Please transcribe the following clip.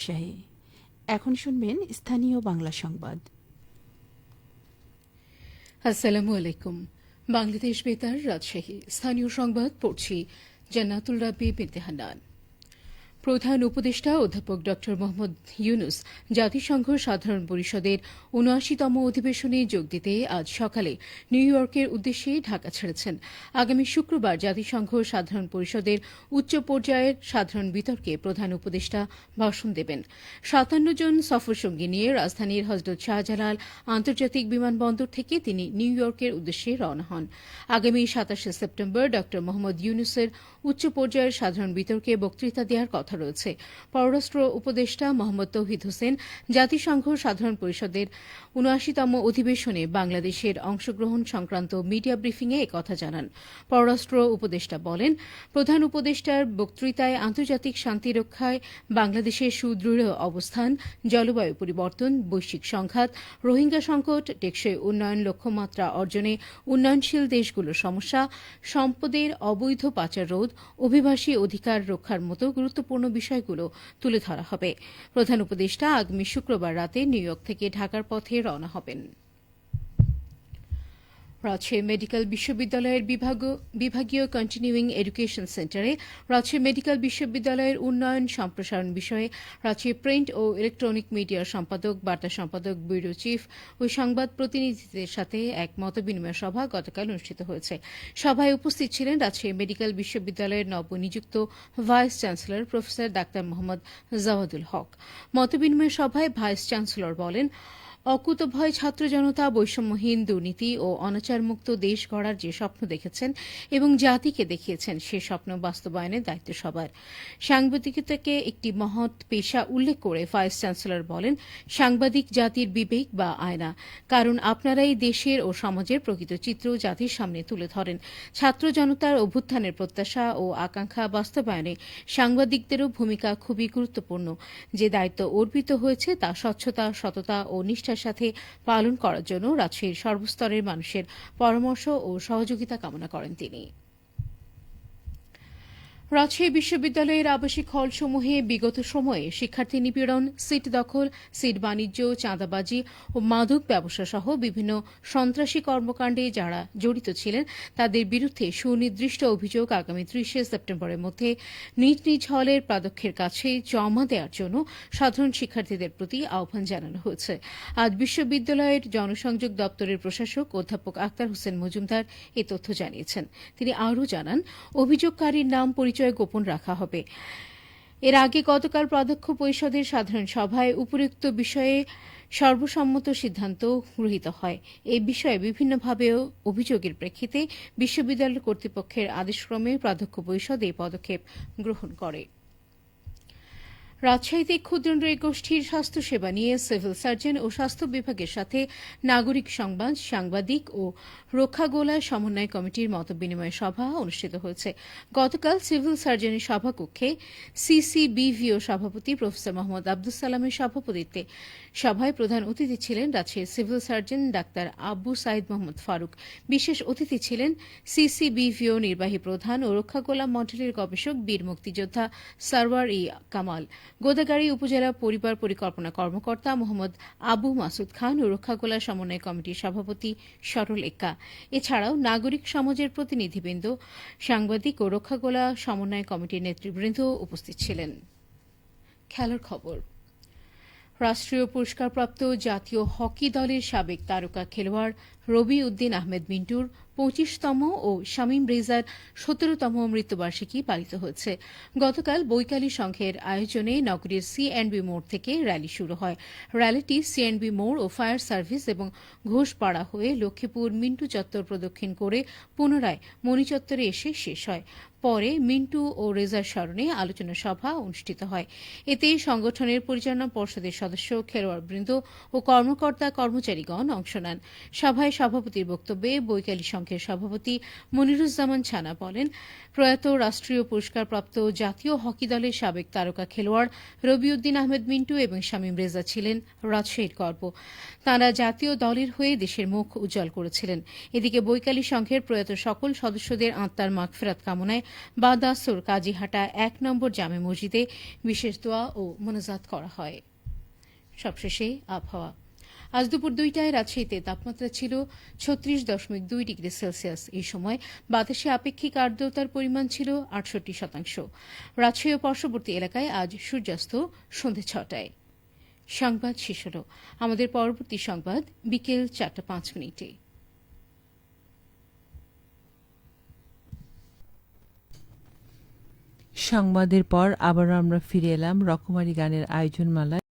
রাজশাহী এখন শুনবেন স্থানীয় বাংলা সংবাদ। আসসালামু আলাইকুম। বাংলাদেশ বেতার রাজশাহী। স্থানীয় সংবাদ পড়ছি জান্নাতুল রাব্বি বিনতে হান্নান। প্রধান উপদেষ্টা অধ্যাপক ড মোহাম্মদ ইউনুস জাতিসংঘ সাধারণ পরিষদের উনআশিতম অধিবেশনে যোগ দিতে আজ সকালে নিউ ইয়র্কের উদ্দেশ্যে ঢাকা ছেড়েছেন। আগামী শুক্রবার জাতিসংঘ সাধারণ পরিষদের উচ্চ পর্যায়ের সাধারণ বিতর্কে প্রধান উপদেষ্টা ভাষণ দেবেন। সাতান্ন জন সফরসঙ্গী নিয়ে রাজধানীর হজরত শাহজালাল আন্তর্জাতিক বিমানবন্দর থেকে তিনি নিউ ইয়র্কের উদ্দেশ্যে রওনা হন। আগামী সাতাশে সেপ্টেম্বর ড মোহাম্মদ ইউনুসের উচ্চ পর্যায়ের সাধারণ বিতর্কে বক্তৃতা দেওয়ার কথা রয়েছে। পররাষ্ট্র উপদেষ্টা মোহাম্মদ তৌহিদ হোসেন, জাতিসংঘ সাধারণ পরিষদের উনআশিতম অধিবেশনে বাংলাদেশের অংশগ্রহণ সংক্রান্ত মিডিয়া ব্রিফিংয়ে একথা জানান। পররাষ্ট্র উপদেষ্টা বলেন, প্রধান উপদেষ্টার বক্তৃতায় আন্তর্জাতিক শান্তি রক্ষায় বাংলাদেশের সুদৃঢ় অবস্থান, জলবায়ু পরিবর্তন, বৈশ্বিক সংঘাত, রোহিঙ্গা সংকট, টেকসই উন্নয়ন লক্ষ্যমাত্রা অর্জনে উন্নয়নশীল দেশগুলোর সমস্যা, সম্পদের অবৈধ পাচার রোধ, অভিবাসী অধিকার রক্ষার মতো গুরুত্বপূর্ণ বিষয়গুলো তুলে ধরা হবে। প্রধান উপদেষ্টা আগামী শুক্রবার রাতে নিউ ইয়র্ক থেকে ঢাকার পথে রওনা হবেন। রাজশাহী মেডিকেল বিশ্ববিদ্যালয়ের বিভাগ- বিভাগীয় কন্টিনিউইং এডুকেশন সেন্টারে রাজশাহী মেডিকেল বিশ্ববিদ্যালয়ের উন্নয়ন সম্প্রসারণ বিষয়ে রাজশাহী প্রিন্ট ও ইলেকট্রনিক মিডিয়ার সম্পাদক, বার্তা সম্পাদক ব্যুরো চিফ ও সংবাদ প্রতিনিধিদের সাথে এক মতবিনিময় সভা গতকাল অনুষ্ঠিত হয়েছে। সভায় উপস্থিত ছিলেন রাজশাহী মেডিকেল বিশ্ববিদ্যালয়ের নবনিযুক্ত vice chancellor professor doctor Mohammad Jawadul Haque. মতবিনিময় সভায় ভাইস চ্যান্সেলর বলেন অকুতভয় ছাত্র জনতা, বৈষম্যহীন দুর্নীতি ও অনাচারমুক্ত দেশ গড়ার যে স্বপ্ন দেখেছেন এবং জাতিকে দেখিয়েছেন সে স্বপ্ন বাস্তবায়নের দায়িত্ব সবার। সাংবাদিকতাকে একটি মহৎ পেশা উল্লেখ করে ভাইস চ্যান্সেলর বলেন, সাংবাদিক জাতির বিবেক বা আয়না। কারণ আপনারাই দেশের ও সমাজের প্রকৃত চিত্র জাতির সামনে তুলে ধরেন। ছাত্র জনতার অভ্যুত্থানের প্রত্যাশা ও আকাঙ্ক্ষা বাস্তবায়নে সাংবাদিকদেরও ভূমিকা খুবই গুরুত্বপূর্ণ। যে দায়িত্ব অর্পিত হয়েছে তা স্বচ্ছতা, সততা ও নিষ্ঠার সাথে পালন করার জন্য রাজশাহীর সর্বস্তরের মানুষের পরামর্শ ও সহযোগিতা কামনা করেন তিনি। রাজশাহী বিশ্ববিদ্যালয়ের আবাসিক হলসমূহে বিগত সময়ে শিক্ষার্থী নিপীড়ন, সিট দখল, সিট বাণিজ্য, চাঁদাবাজি ও মাদক ব্যবসা সহ বিভিন্ন সন্ত্রাসী কর্মকাণ্ডে যারা জড়িত ছিলেন, তাদের বিরুদ্ধে সুনির্দিষ্ট অভিযোগ আগামী ত্রিশে সেপ্টেম্বরের মধ্যে নিজ নিজ হলের প্রাধ্যক্ষের কাছে জমা দেওয়ার জন্য সাধারণ শিক্ষার্থীদের প্রতি আহ্বান জানানো হয়েছে। আজ বিশ্ববিদ্যালয়ের জনসংযোগ দপ্তরের প্রশাসক অধ্যাপক আক্তার হোসেন মজুমদার এ তথ্য জানিয়েছেন। তিনি আরও জানান, অভিযোগকারীর নাম পরিচয় গোপন রাখা হবে। এর আগে গতকাল প্রাধ্যক্ষ পরিষদের সাধারণ সভায় উপরোক্ত বিষয়ে সর্বসম্মত সিদ্ধান্ত গৃহীত হয়। এই বিষয়ে বিভিন্নভাবে অভিযোগের প্রেক্ষিতে বিশ্ববিদ্যালয় কর্তৃপক্ষের আদেশক্রমে প্রাধ্যক্ষ পরিষদ এই পদক্ষেপ গ্রহণ করে। রাজশাহীতে ক্ষুদ্র গোষ্ঠীর স্বাস্থ্যসেবা নিয়ে সিভিল সার্জন ও স্বাস্থ্য বিভাগের সাথে নাগরিক সংবাদ, সাংবাদিক ও রক্ষাগোলা সমন্বয় কমিটির মতবিনিময় সভা অনুষ্ঠিত হয়েছে। গতকাল সিভিল সার্জনের সভাকক্ষে সিসিবিভিও সভাপতি প্রফেসর মোহাম্মদ আব্দুল সালামের সভাপতিত্বে সভায় প্রধান অতিথি ছিলেন রাজশাহীর সিভিল সার্জন ডাক্তার আব্বু সাইদ মোহাম্মদ ফারুক। বিশেষ অতিথি ছিলেন সিসিবিভিও নির্বাহী প্রধান ও রক্ষাগোলা মডেলের গবেষক, বীর মুক্তিযোদ্ধা সারওয়ার ই কামাল। গোদাগাড়ি উপজেলা পরিবার পরিকল্পনা কর্মকর্তা মোহাম্মদ আবু মাসুদ খান ও রক্ষাগোলা সমন্বয় কমিটির সভাপতি সরল এক্কা। এছাড়াও নাগরিক সমাজের প্রতিনিধিবৃন্দ, সাংবাদিক ও রক্ষাগোলা সমন্বয় কমিটির নেতৃবৃন্দ উপস্থিত ছিলেন। খেলার খবর। রাষ্ট্রীয় পুরস্কারপ্রাপ্ত জাতীয় হকি দলের সাবেক তারকা খেলোয়াড় রবি উদ্দিন আহমেদ মিন্টুর পঁচিশতম ও শামীম রেজার সতেরোতম মৃত্যুবার্ষিকী পালিত হয়েছে। গতকাল বৈকালী সংঘের আয়োজনে নগরীর সিএনবি মোড় থেকে র্যালি শুরু হয়। র্যালিটি সিএনবি মোড় ও ফায়ার সার্ভিস এবং ঘোষপাড়া হয়ে লক্ষ্মীপুর মিন্টু চত্বর প্রদক্ষিণ করে পুনরায় মণিচত্বরে এসে শেষ হয়। পরে মিন্টু ও রেজার স্মরণে আলোচনা সভা অনুষ্ঠিত হয়। এতে সংগঠনের পরিচালনা পর্ষদের সদস্য, খেলোয়াড়বৃন্দ ও কর্মকর্তা কর্মচারীগণ অংশ নেন। সভায় সভাপতির বক্তব্যে বৈকালী সংঘের সভাপতি মনিরুজ্জামান ছানা বলেন, প্রয়াত রাষ্ট্রীয় পুরস্কারপ্রাপ্ত জাতীয় হকি দলের সাবেক তারকা খেলোয়াড় রবিউদ্দিন আহমেদ মিন্টু এবং শামীম রেজা ছিলেন রাজশাহীর গর্ব। তাঁরা জাতীয় দলের হয়ে দেশের মুখ উজ্জ্বল করেছিলেন। এদিকে বৈকালী সংঘের প্রয়াত সকল সদস্যদের আত্মার মাগফেরাত কামনায় বাদাসুর কাজীহাটা এক নম্বর জামে মসজিদে বিশেষ দোয়া ও মোনাজাত করা হয়। সবশেষে আবহাওয়া। আজ দুপুর দুইটায় রাজশাহীতে তাপমাত্রা ছিল ছত্রিশ দশমিক দুই ডিগ্রি সেলসিয়াস। এই সময় বাতাসে আপেক্ষিক আর্দ্রতার পরিমাণ ছিল আটষট্টি শতাংশ। রাজশাহী ও পার্শ্ববর্তী এলাকায় আজ সূর্যাস্ত সন্ধে ছটায়। সংবাদ শেষ হল। আমাদের পরবর্তী সংবাদ বিকেল চারটা পাঁচ মিনিটে। সংবাদের পর আবারও আমরা ফিরে এলাম রকমারি গানের আয়োজনমালায়।